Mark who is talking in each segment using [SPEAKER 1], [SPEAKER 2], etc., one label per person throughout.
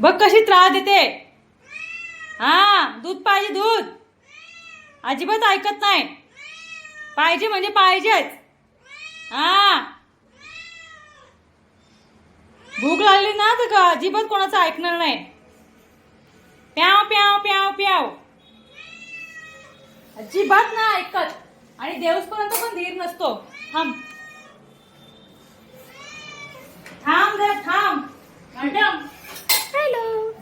[SPEAKER 1] बघ कशी त्रास देते. हा दूध पाहिजे दूध. अजिबात ऐकत नाही. पाहिजे म्हणजे पाहिजेच. हा. भूक लागली ना तर का अजिबात कोणाचं ऐकणार नाही. प्याव प्याव प्याव प्याव. अजिबात ना ऐकत. आणि देवसपर्यंत पण धीर नसतो. थांब. थांब जरा थांब. मॅडम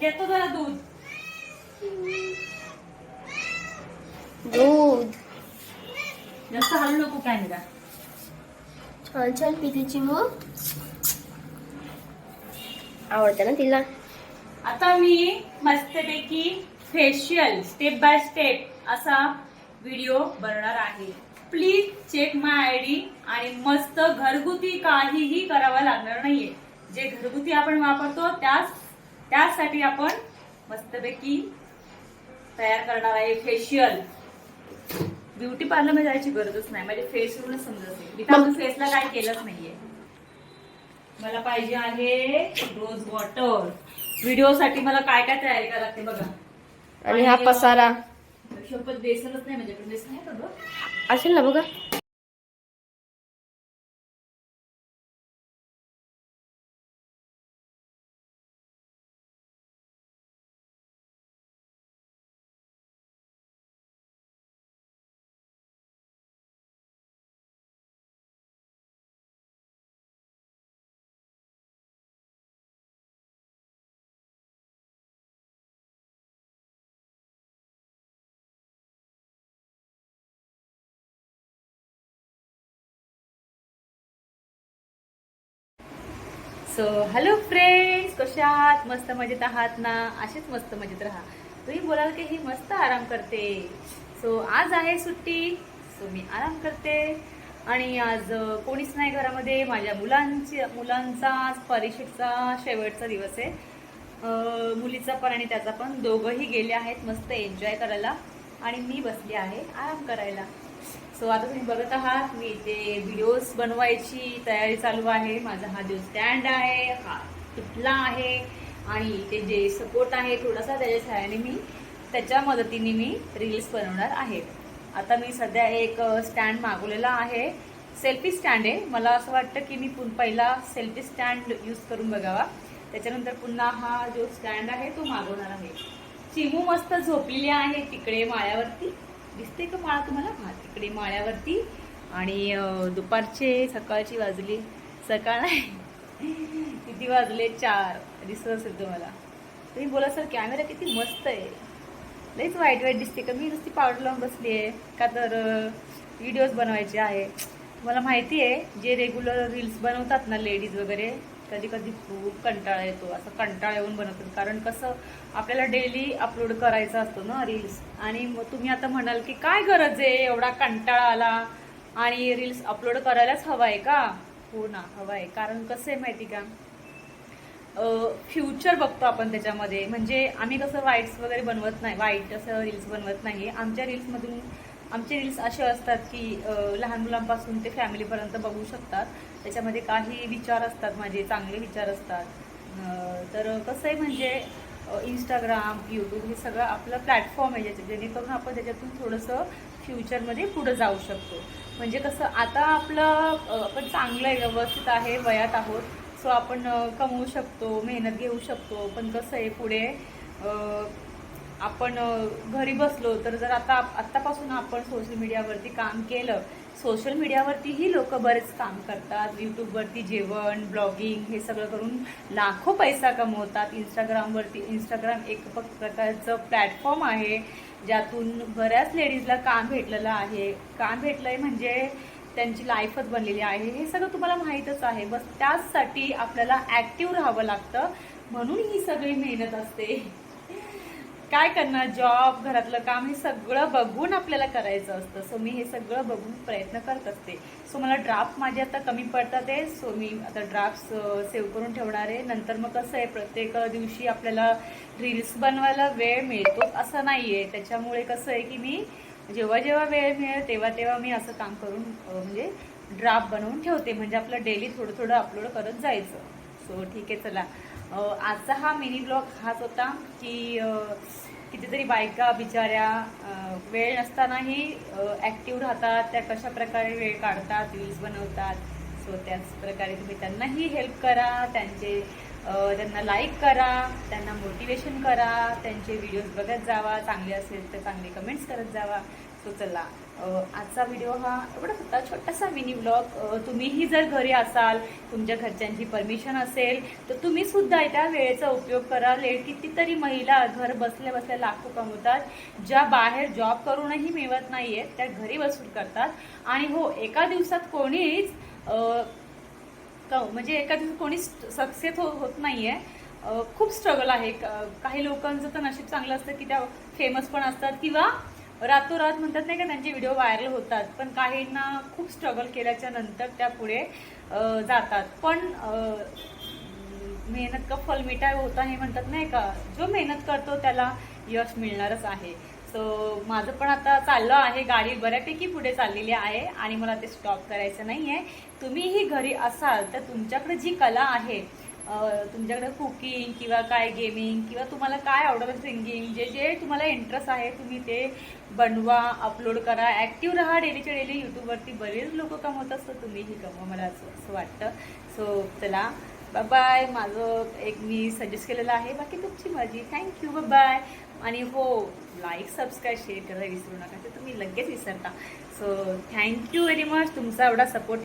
[SPEAKER 1] देतो जरा दूध.
[SPEAKER 2] दूध.
[SPEAKER 1] जास्त हलू नको काय
[SPEAKER 2] छान छान पिते चिमू आवडतं ना तिला?
[SPEAKER 1] आता मी मस्तपैकी फेशियल स्टेप बाय स्टेप असा व्हिडिओ बनवणार आहे. Please check my I D आणि मस्त घरगुती काहीही करावं लागणार नाहीये. जे घरगुती आपण वापरतो त्याच त्यासाठी आपण मस्तपैकी तयार करणार आहे फेशियल ब्युटी पार्लरमध्ये जायची गरजच नाही. माझ्या फेसवरूनच समजत असेल मी तर फेसला काय केलंच नाहीये. मला पाहिजे आहे रोज वॉटर व्हिडिओ साठी मला काय काय तयारी करायला लागते बघा.
[SPEAKER 2] आणि हा पसारा.
[SPEAKER 1] शपथ बेसनच नाही माझ्याकडे. बेसन आहे का?
[SPEAKER 2] असेल ना बघा.
[SPEAKER 1] सो हॅलो फ्रेंड्स कशा आहात? मस्त मजेत आहात ना? असेच मस्त मजेत राहा. तुम्ही बोलाल की ही मस्त आराम करते. सो आज आहे सुट्टी सो मी आराम करते. आणि आज कोणीच नाही घरामध्ये. माझ्या मुलांची मुलांचा आज परीक्षेचा शेवटचा दिवस आहे. मुलीचा पण आणि त्याचा पण दोघंही गेले आहेत मस्त एन्जॉय करायला. आणि मी बसली आहे आराम करायला. सो आता तुम्ही बघत आहात मी इथे व्हिडिओज बनवायची तयारी चालू आहे. माझा हा जो स्टँड आहे हा तुटला आहे. आणि इथे जे सपोर्ट आहे थोडासा त्याच्या सहाय्याने मी त्याच्या मदतीने मी रील्स बनवणार आहे. आता मी सध्या एक स्टँड मागवलेला आहे. सेल्फी स्टँड आहे. मला असं वाटतं की मी पुन पहिला सेल्फी स्टँड यूज करून बघावा. त्याच्यानंतर पुन्हा हा जो स्टँड आहे तो मागवणार आहे. चिमू मस्त झोपलेली आहे तिकडे माळ्यावरती. दिसते का माळा तुम्हाला? हा तिकडे माळ्यावरती. आणि दुपारचे सकाळची वाजली. सकाळ नाही. किती वाजले? चार. दिसत असेल तुम्हाला. तुम्ही बोला सर कॅमेरा किती मस्त आहे. लईच वाईट वाईट दिसते का? मी नुसती पावडर लावून बसली आहे. का तर व्हिडिओज बनवायचे आहे. मला माहिती आहे जे रेग्युलर रील्स बनवतात ना लेडीज वगैरे कधी कधी खूप कंटाळा येतो असं कंटाळा येऊन बनवतो कारण कसं आपल्याला डेली अपलोड करायचं असतो ना रील्स आणि मग तुम्ही आता म्हणाल की काय गरज आहे? एवढा कंटाळा आला. आणि रील्स अपलोड करायलाच हवा आहे का? हो ना हवा आहे. कारण कसं आहे माहिती का? फ्युचर बघतो आपण त्याच्यामध्ये. म्हणजे आम्ही कसं वाईट्स वगैरे बनवत नाही वाईट असं रील्स बनवत नाही आमच्या रील्समधून आमचे रील्स असे असतात की लहान मुलांपासून ते फॅमिलीपर्यंत बघू शकतात. त्याच्यामध्ये काही विचार असतात माझे चांगले विचार असतात. तर कसं आहे म्हणजे इंस्टाग्राम यूट्यूब हे सगळं आपलं प्लॅटफॉर्म आहे ज्याच्या जेणेकरून आपण त्याच्यातून थोडंसं फ्युचरमध्ये पुढं जाऊ शकतो. म्हणजे कसं आता आपलं आपण चांगलं आहे व्यवस्थित आहे वयात आहोत. सो आपण कमवू शकतो मेहनत घेऊ शकतो. पण कसं आहे पुढे आपण घरी बसलो तर जर आता आत्तापासून आपण सोशल मीडियावरती काम केलं सोशल मीडियावरतीही लोक बरेच काम करतात. यूट्यूबवरती जेवण ब्लॉगिंग हे सगळं करून लाखो पैसा कमवतात. इंस्टाग्रामवरती इंस्टाग्राम एक प्रकारचं प्लॅटफॉर्म आहे ज्यातून बऱ्याच लेडीजला काम भेटलेलं आहे. काम भेटलंय म्हणजे त्यांची लाईफच बनलेली आहे. हे सगळं तुम्हाला माहीतच आहे. बस त्याचसाठी आपल्याला ॲक्टिव्ह राहावं लागतं. म्हणून ही सगळी मेहनत असते. काय करणार? जॉब घरातलं काम हे सगळं बघून आपल्याला करायचं असतं. सो मी हे सगळं बघून प्रयत्न करत असते. सो मला ड्राफ्ट माझे आता कमी पडतात आहे सो मी आता ड्राफ्ट सेव्ह करून ठेवणार आहे. नंतर मग कसं आहे प्रत्येक दिवशी आपल्याला रील्स बनवायला वेळ मिळतो असं नाही आहे त्याच्यामुळे कसं आहे की मी जेव्हा जेव्हा वेळ मिळेल तेव्हा तेव्हा मी असं काम करून म्हणजे ड्राफ्ट बनवून ठेवते. म्हणजे आपलं डेली थोडं थोडं अपलोड करत जायचं. सो ठीक आहे चला. आजचा हा मिनी ब्लॉग हाच होता की कितीतरी बायका बिचाऱ्या वेळ नसतानाही ॲक्टिव्ह राहतात त्या कशा प्रकारे वेळ काढतात रील्स बनवतात. सो त्याच प्रकारे तुम्ही त्यांनाही हेल्प करा त्यांचे त्यांना लाईक करा त्यांना मोटिवेशन करा त्यांचे व्हिडिओज बघत जावा चांगले असेल तर चांगले कमेंट्स करत जावा. सो चला. आजचा व्हिडिओ हा एवढाच होता. छोटासा मिनी ब्लॉग तुम्हीही जर घरी असाल तुमच्या घरच्यांची परमिशन असेल तर तुम्ही सुद्धा त्या वेळेचा उपयोग करा. लेट कितीतरी महिला घर बसल्या बसल्या लाखो कमवतात. ज्या बाहेर जॉब करूनही मिळवत नाही आहेत त्या घरी बसून करतात. आणि हो एका दिवसात कोणीच अ, हो? म्हणजे एका दिवसात कोणी सक्सेस हो होत नाहीये. आहे खूप स्ट्रगल आहे. काही लोकांचं तर नशीब चांगलं असतं की त्या फेमस पण असतात किंवा रातोरात म्हणतात नाही का त्यांचे व्हिडिओ व्हायरल होतात. पण काहींना खूप स्ट्रगल केल्याच्यानंतर त्या पुढे जातात. पण मेहनत का फल मिठाई होता हे म्हणतात नाही का? जो मेहनत करतो त्याला यश मिळणारच आहे. सो माझं पण आता चाललं आहे गाडी बऱ्यापैकी पुढे चाललेली आहे आणि मला ते स्टॉप करायचं नाही आहे तुम्हीही घरी असाल तर तुमच्याकडे जी कला आहे तुमच्याकडे कुकिंग किंवा काय गेमिंग किंवा तुम्हाला काय आवडतं सिंगिंग जे जे तुम्हाला इंटरेस्ट आहे तुम्ही ते बनवा अपलोड करा. ॲक्टिव्ह राहा डेलीच्या डेली यूट्यूबवरती बरेच लोक कमवत असतात तुम्हीही कमवा मला असं असं वाटतं. सो चला बाय माझं एक मी सजेस्ट केलेलं आहे. बाकी तुमची मर्जी. थँक्यू बाय आणि हो लाईक सबस्क्राईब शेअर करायला विसरू नका. ते तुम्ही लगेच विसरता. सो थँक्यू व्हेरी मच तुमचा एवढा सपोर्ट